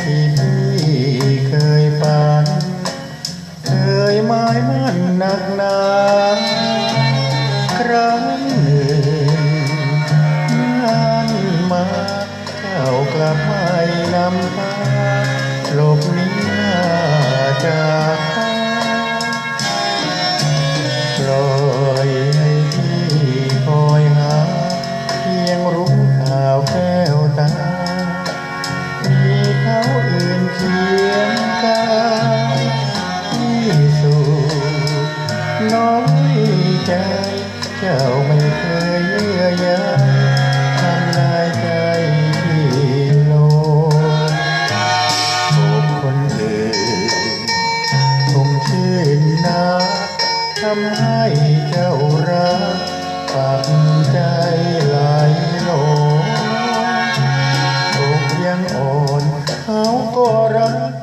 ที่พี่เคยฝัน เคยหมายมั่นหนักหนา เคียงกาที่สุดน้อยใจ เจ้าไม่เคยเยื่อใยทำลายใจที่โลงโอ้คนอื่นคงชื่นนาทำให้เจ้ารักปักใจไหลโลงอกยังอ่อน เข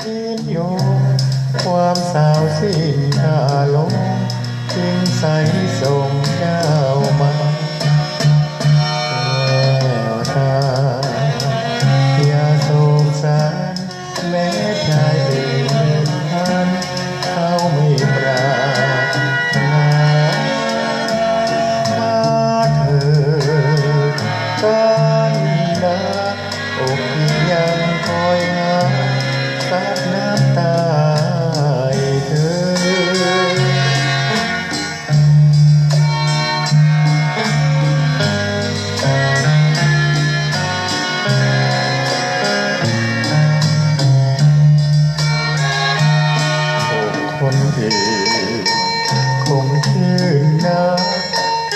คนอื่นคงชื่นนะ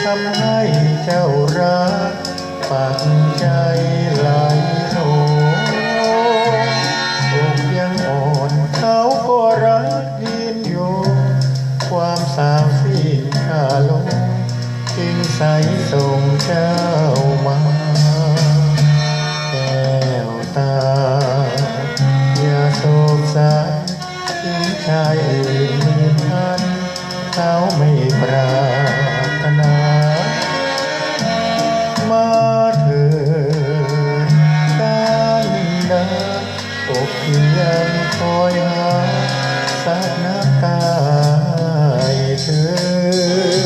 ทำให้เจ้ารักปักใจไหลโลอกยังอ่อนเขาก็รักยืนโยงความสาวสิ้นค่าลงจึงใสส่งเจ้ามา ท่านเขาไม่ปรารถนา มาเถิดกันนะตกเพียงคอยหาสักน้ำตาเธอ